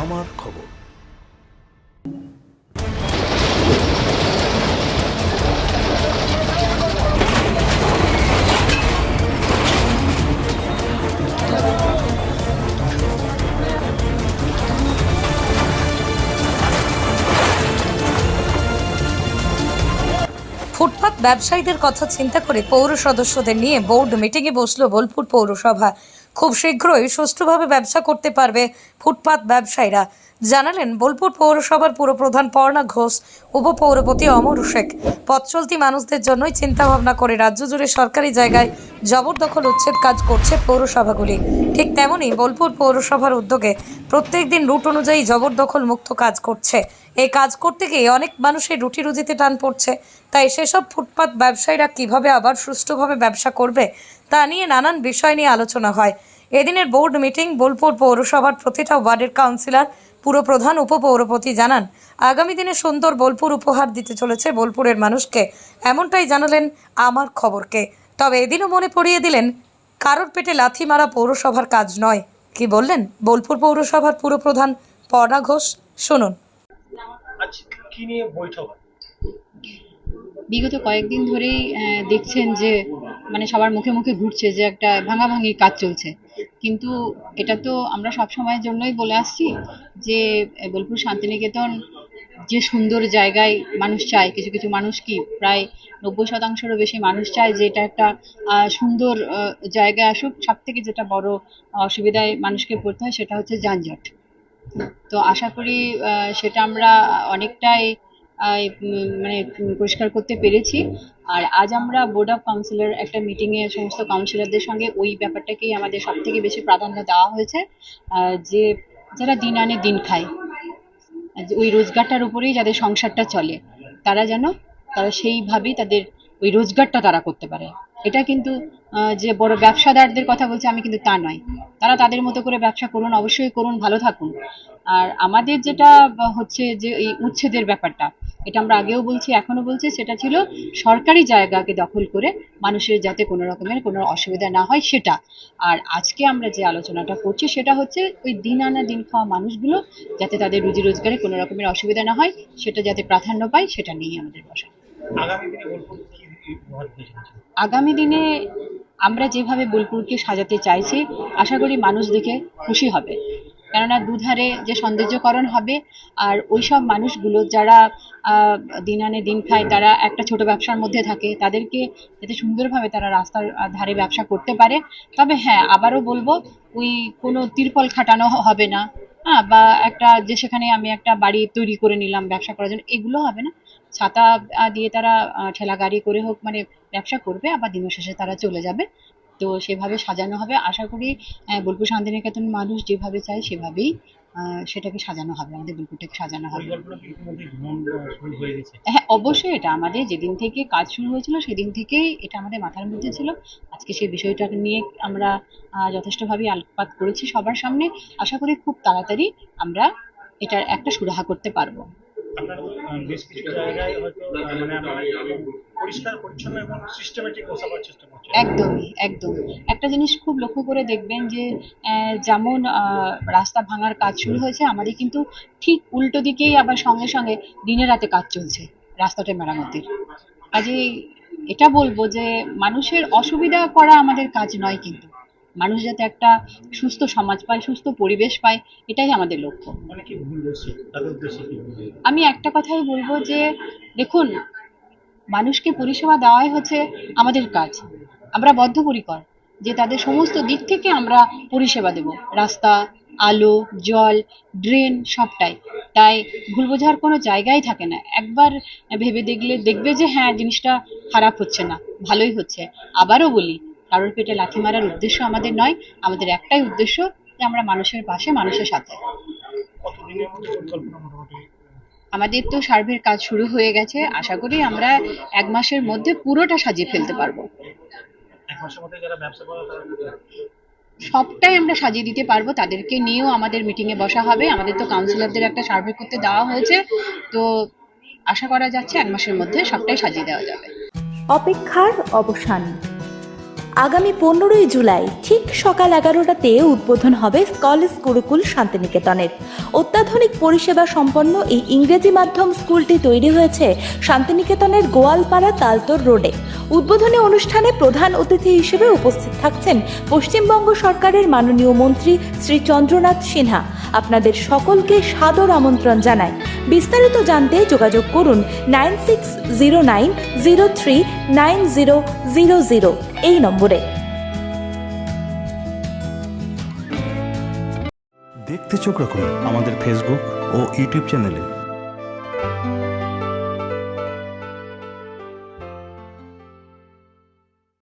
আমার খবর। ফুটপাত ব্যবসায়ীদের কথা চিন্তা করে পৌর সদস্যদের নিয়ে বোর্ড মিটিংয়ে বসল বোলপুর পৌরসভা। খুব শীঘ্রই সুষ্ঠুভাবে ব্যবসা করতে পারবে ফুটপাত ব্যবসায়ীরা। জানালেন, বোলপুর পৌরসভার পুরপ্রধান পর্ণা ঘোষ, উপপৌরপতি অমর শেখ। পথ চলতি মানুষদের জন্যই চিন্তাভাবনা করে রাজ্য জুড়ে সরকারি জায়গায় জবরদখল উচ্ছেদ কাজ করছে পৌরসভাগুলি। ঠিক তেমনই বোলপুর পৌরসভার উদ্যোগে প্রত্যেক দিন রুট অনুযায়ী জবরদখল মুক্ত কাজ করছে। এই কাজ করতে গিয়ে অনেক মানুষের রুটি রুজিতে টান পড়ছে। তাই সেসব ফুটপাত ব্যবসায়ীরা কীভাবে আবার সুষ্ঠুভাবে ব্যবসা করবে, তা নিয়ে নানান বিষয় নিয়ে আলোচনা হয়। এদিনের বোর্ড মিটিং বোলপুর পৌরসভার প্রতিটা ওয়ার্ডের কাউন্সিলর পুরপ্রধান উপপৌরপতি জানান, আগামী দিনে সুন্দর বোলপুর উপহার দিতে চলেছে বোলপুরের মানুষকে। এমনটাই জানালেন আমার খবরকে। তবে এদিনও মনে পড়িয়ে দিলেন কারোর পেটে লাথি মারা পৌরসভার কাজ নয়। কি বললেন বোলপুর পৌরসভার পুরপ্রধান পর্ণা ঘোষ? শুনুন। আজ কি নিয়ে বৈঠক? হয়? বিগত কয়েকদিন ধরেই দেখছেন যে মানে সবার মুখে মুখে ঘুরছে যে একটা ভাঙাভাঙির কাজ চলছে। কিন্তু এটা তো আমরা সব সময়ের জন্যই বলে আসছি যে বোলপুর শান্তিনিকেতন যে সুন্দর জায়গায় মানুষ চায়, কিছু কিছু মানুষ কি প্রায় নব্বই শতাংশেরও বেশি মানুষ চায় যে এটা একটা সুন্দর জায়গায় আসুক। সব থেকে যেটা বড় অসুবিধায় মানুষকে পড়তে হয় সেটা হচ্ছে যানজট। তো আশা করি সেটা আমরা অনেকটাই মানে পরিষ্কার করতে পেরেছি। আর আজ আমরা বোর্ড অফ কাউন্সিলর একটা মিটিংয়ে সমস্ত কাউন্সিলরদের সঙ্গে ওই ব্যাপারটাকেই আমাদের সব থেকে বেশি প্রাধান্য দেওয়া হয়েছে। যে, যারা দিন আনে দিন খায়। ওই রোজগারটার উপরেই যাদের সংসারটা চলে, তারা যেন, তারা সেইভাবেই তাদের ওই রোজগারটা তারা করতে পারে। এটা কিন্তু যে বড় ব্যবসাদারদের কথা বলছে আমি কিন্তু তা নয়। তারা তাদের মতো করে ব্যবসা করুন, অবশ্যই করুন, ভালো থাকুন। আর আমাদের যেটা, হচ্ছে যে এই উচ্ছেদের ব্যাপারটা এটা আমরা আগেও বলছি এখনও বলছি সেটা ছিল সরকারি জায়গাকে দখল করে মানুষের যাতে কোনো রকমের কোনো অসুবিধা না হয় সেটা। আর আজকে আমরা যে আলোচনাটা করছি সেটা হচ্ছে ওই দিন আনা দিন খাওয়া মানুষগুলো যাতে তাদের রুজি রোজগারে কোনো রকমের অসুবিধা না হয় সেটা যাতে প্রাধান্য পায় সেটা নিয়েই আমাদের বসা? আগামী দিনে আমরা যেভাবে বোলপুরকে সাজাতে চাইছি আশা করি মানুষ দেখে খুশি হবে। কেননা দুধারে যে সৌন্দর্যকরণ হবে, আর ওইসব মানুষগুলো যারা দিন আনে দিন খায়, তারা একটা ছোট ব্যবসার মধ্যে থাকে, তাদেরকে যাতে সুন্দরভাবে তারা রাস্তার ধারে ব্যবসা করতে পারে। তবে হ্যাঁ আবারও বলব, ওই কোনো তিরপল খাটানো হবে না। হ্যাঁ বা একটা যে সেখানে আমি একটা বাড়ি তৈরি করে নিলাম ব্যবসা করার জন্য, এগুলো হবে না। ছাতা দিয়ে তারা ঠেলা গাড়ি করে হোক মানে ব্যবসা করবে, আবার দিনের শেষে তারা চলে যাবে। তো সেভাবে সাজানো হবে। আশা করি বোলপুর শান্তিনিকেতন মানুষ যেভাবে চায় সেভাবেই সেটাকে সাজানো হবে আমাদের বোলপুরটাকে সাজানো হবে। হয়ে অবশ্যই এটা আমাদের যেদিন থেকে কাজ শুরু হয়েছিল সেদিন থেকেই এটা আমাদের মাথার মধ্যে ছিল। আজকে সেই বিষয়টাকে নিয়ে আমরা যথেষ্টভাবে আলোকপাত করেছি সবার সামনে। আশা করি খুব তাড়াতাড়ি আমরা এটার একটা সুরাহা করতে পারব। বেশ কিছু জায়গায় হয়তো মানে পরিষ্কার, পরিচ্ছন্ন এবং সিস্টেমেটিক বসাবার চেষ্টা একদমই একদম একটা জিনিস খুব লক্ষ্য করে দেখবেন যে যেমন রাস্তা ভাঙার কাজ শুরু হয়েছে, আমাদের কিন্তু ঠিক উল্টো দিকেই আবার সঙ্গে সঙ্গে দিনে রাতে কাজ চলছে, রাস্তাটা মেরামতির। কাজেই এটা বলব যে, মানুষের অসুবিধা করা আমাদের কাজ নয় কিন্তু। মানুষ যাতে একটা সুস্থ সমাজ পায় সুস্থ পরিবেশ পায় এটাই আমাদের লক্ষ্য। মানে? আমি একটা কথাই বলব যে দেখুন মানুষকে পরিষেবা দেওয়াই হচ্ছে আমাদের কাজ। আমরা বদ্ধপরিকর যে তাদের সমস্ত দিক থেকে আমরা পরিষেবা দেব। রাস্তা আলো জল ড্রেন সবটাই। তাই ভুল বোঝার কোনো জায়গাই থাকে না। একবার ভেবে দেখলে দেখবে যে হ্যাঁ জিনিসটা খারাপ হচ্ছে না ভালোই হচ্ছে। আবারও বলি কারোর পেটে লাথি মারার উদ্দেশ্য আমাদের নয় আমাদের একটাই উদ্দেশ্য যে আমরা মানুষের পাশে মানুষের সাথে। আমাদের তো সার্ভের কাজ শুরু হয়ে গেছে। আশা করি আমরা এক মাসের মধ্যে পুরোটা সাজিয়ে ফেলতে পারব। এক মাসের মধ্যে যারা ব্যবসা করে তারা সবটাই আমরা সাজিয়ে দিতে পারব। তাদেরকে নিয়েও আমাদের মিটিংয়ে বসা হবে। আমাদের তো কাউন্সিলরদের একটা সার্ভে করতে দেওয়া হয়েছে। তো আশা করা যাচ্ছে এক মাসের মধ্যে সবটাই সাজিয়ে দেওয়া যাবে। অপেক্ষার অবসান। আগামী পনেরোই জুলাই, ঠিক সকাল এগারোটাতে উদ্বোধন হবে স্কলেজ গুরুকুল শান্তিনিকেতনের। অত্যাধুনিক পরিষেবা সম্পন্ন এই ইংরেজি মাধ্যম স্কুলটি তৈরি হয়েছে শান্তিনিকেতনের গোয়ালপাড়া তালতর রোডে। উদ্বোধনী অনুষ্ঠানে প্রধান অতিথি হিসেবে উপস্থিত থাকছেন পশ্চিমবঙ্গ সরকারের মাননীয় মন্ত্রী শ্রী চন্দ্রনাথ সিনহা। আপনাদের সকলকে সাদর আমন্ত্রণ জানায় বিস্তারিত জানতে যোগাযোগ করুন nine six zero nine zero three nine zero zero zero. এই নম্বরে। দেখতে চোখ রাখুন আমাদের ফেসবুক ও ইউটিউব চ্যানেলে